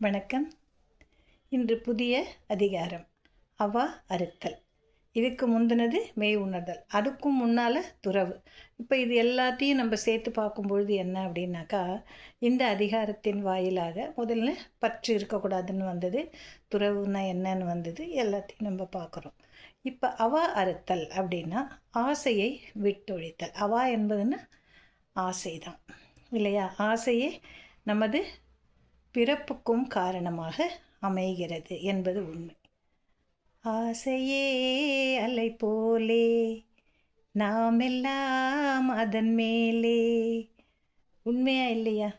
வணக்கம். இன்று புதிய அதிகாரம். அவா அறுத்தல். இதுக்கு முந்தினது மெய் உணர்தல். அதுக்கும் முன்னால் துறவு. இப்போ இது எல்லாத்தையும் நம்ம சேர்த்து பார்க்கும்பொழுது என்ன அப்படின்னாக்கா இந்த அதிகாரத்தின் வாயிலாக முதல்ல பற்று இருக்கக்கூடாதுன்னு வந்தது துறவுன்னா என்னன்னு வந்தது எல்லாத்தையும் நம்ம பார்க்குறோம். இப்போ அவா அறுத்தல் அப்படின்னா ஆசையை விட்டொழித்தல். அவா என்பதுன்னா ஆசை தான் இல்லையா? ஆசையே நமது பிறப்புக்கும் காரணமாக அமைகிறது என்பது உண்மை. ஆசையே அலை போலே நாம் எல்லாம் அதன் மேலே. உண்மையா இல்லையா?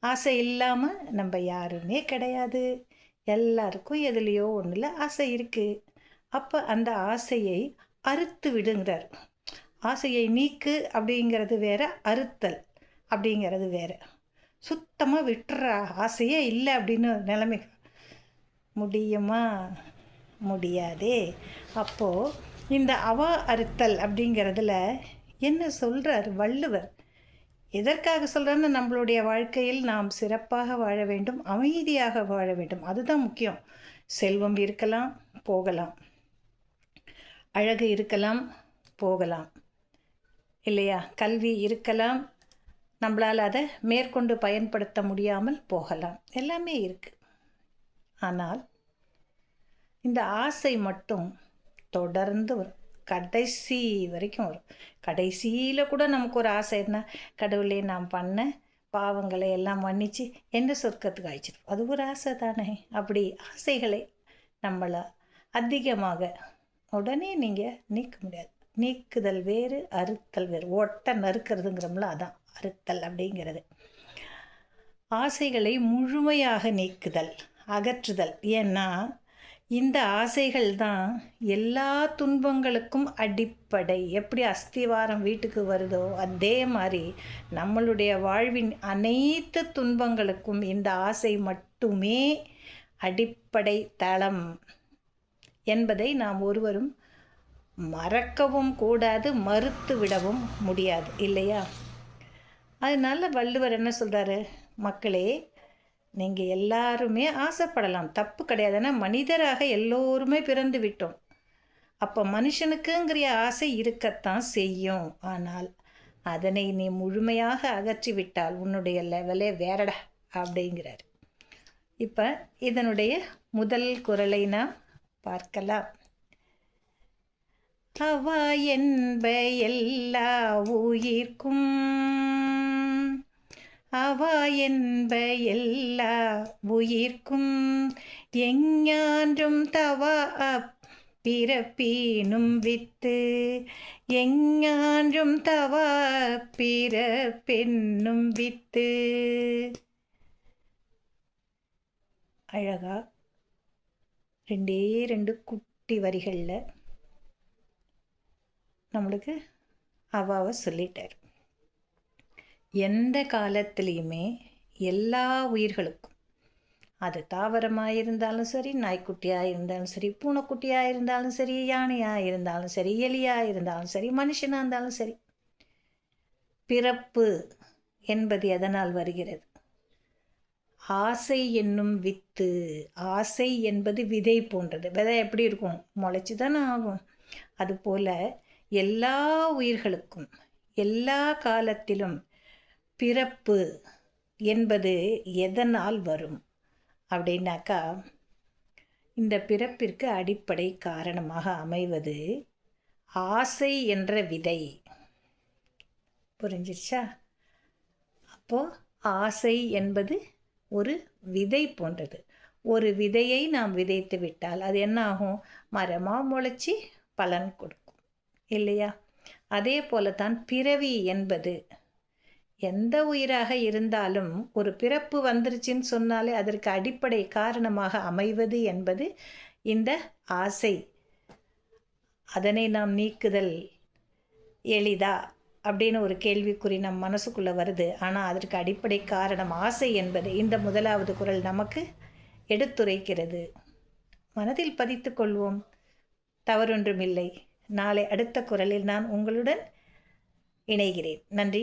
ஆசை இல்லாமல் நம்ம யாருமே கிடையாது. எல்லாருக்கும் எதுலேயோ ஒன்றில் ஆசை இருக்குது அப்போ அந்த ஆசையை அறுத்து விடுங்கிறார். ஆசையை நீக்கு அப்படிங்கிறது வேற அறுத்தல் அப்படிங்கிறது வேற. சுத்தமாக விட்டுற ஆசையே இல்லை அப்படின்னு நிலைமை முடியுமா? முடியாதே. அப்போது இந்த அவா அறுத்தல் அப்படிங்கிறதுல என்ன சொல்கிறார் வள்ளுவர்? எதற்காக சொல்கிறேன்னு நம்மளுடைய வாழ்க்கையில் நாம் சிறப்பாக வாழ வேண்டும் அமைதியாக வாழ வேண்டும். அதுதான் முக்கியம். செல்வம் இருக்கலாம் போகலாம். அழகு இருக்கலாம் போகலாம். இல்லையா? கல்வி இருக்கலாம் நம்மளால் அதை மேற்கொண்டு பயன்படுத்த முடியாமல் போகலாம். எல்லாமே இருக்குது ஆனால் இந்த ஆசை மட்டும் தொடர்ந்து வரும். கடைசி வரைக்கும் வரும். கடைசியில் கூட நமக்கு ஒரு ஆசை என்ன? கடவுளே நாம் பண்ண பாவங்களை எல்லாம் மன்னித்து என்ன சொர்க்கத்துக்கு அழைச்சிட்டு அது ஒரு ஆசை தானே. அப்படி ஆசைகளை நம்மளை அதிகமாக உடனே நீங்கள் நீக்க முடியாது. நீக்குதல் வேறு அறுத்தல் வேறு. ஒட்ட நறுக்கிறதுங்கிறோம்ல அதான் அறுத்தல் அப்படிங்கிறது. ஆசைகளை முழுமையாக நீக்குதல் அகற்றுதல். ஏன்னா இந்த ஆசைகள் தான் எல்லா துன்பங்களுக்கும் அடிப்படை. எப்படி அஸ்திவாரம் வீட்டுக்கு வருதோ அதே மாதிரி நம்மளுடைய வாழ்வின் அனைத்து துன்பங்களுக்கும் இந்த ஆசை மட்டுமே அடிப்படை தளம் என்பதை நாம் ஒருவரும் மறக்கவும் கூடாது மறுத்து விடவும் முடியாது இல்லையா? அதனால வள்ளுவர் என்ன சொல்கிறாரு மக்களே நீங்கள் எல்லாருமே ஆசைப்படலாம். தப்பு கிடையாது. ஏன்னா மனிதராக எல்லோருமே பிறந்து விட்டோம். அப்போ மனுஷனுக்குங்கிற ஆசை இருக்கத்தான் செய்யும். ஆனால் அதனை நீ முழுமையாக அகற்றி விட்டால் உன்னுடைய லெவலே வேறடா அப்படிங்கிறார். இப்போ இதனுடைய முதல் குரலை நாம் பார்க்கலாம். அவா என்ப எல்லா உயிர்க்கும். அவா என்ப எல்லா உயிர்க்கும். எஞ்ஞான்றும் தவா பிறப்பீனும் வித்து. எஞ்ஞான்றும் தவா பிறப்பென்னும் வித்து. அழகா ரெண்டே ரெண்டு குட்டி வரிகளில் நம்மளுக்கு அவாவை சொல்லிட்டார். எந்த காலத்துலேயுமே எல்லா உயிர்களுக்கும் அது தாவரமாக இருந்தாலும் சரி நாய்க்குட்டியாக இருந்தாலும் சரி பூனைக்குட்டியாக இருந்தாலும் சரி யானையாக இருந்தாலும் சரி எலியாக இருந்தாலும் சரி மனுஷனாக இருந்தாலும் சரி பிறப்பு என்பது எதனால் வருகிறது? ஆசை என்னும் வித்து ஆசை என்பது விதை போன்றது. விதை எப்படி இருக்கும்? முளைச்சி தானே ஆகும். அதுபோல் எல்லா உயிர்களுக்கும் எல்லா காலத்திலும் பிறப்பு என்பது எதனால் வரும்? அப்படின்னாக்கா இந்த பிறப்பிற்கு அடிப்படை காரணமாக அமைவது ஆசை என்ற விதை. புரிஞ்சிருச்சா? அப்போது ஆசை என்பது ஒரு விதை போன்றது. ஒரு விதையை நாம் விதைத்து விட்டால் அது என்ன ஆகும்? மரமாக முளைச்சி பலன் கொடுக்கும். இல்லையா? அதே போல தான் பிறவி என்பது. எந்த உயிராக இருந்தாலும் ஒரு பிறப்பு வந்துருச்சுன்னு சொன்னாலே அதற்கு அடிப்படை காரணமாக அமைவது என்பது இந்த ஆசை. அதனை நாம் நீக்குதல் எளிதா? அப்படின்னு ஒரு கேள்விக்குறி நம் மனசுக்குள்ளே வருது. ஆனால் அதற்கு அடிப்படை காரணம் ஆசை என்பது இந்த முதலாவது குரல் நமக்கு எடுத்துரைக்கிறது. மனதில் பதித்து கொள்வோம். தவறொன்றுமில்லை. நாளை அடுத்த குரலில் நான் உங்களுடன் இணைகிறேன். நன்றி.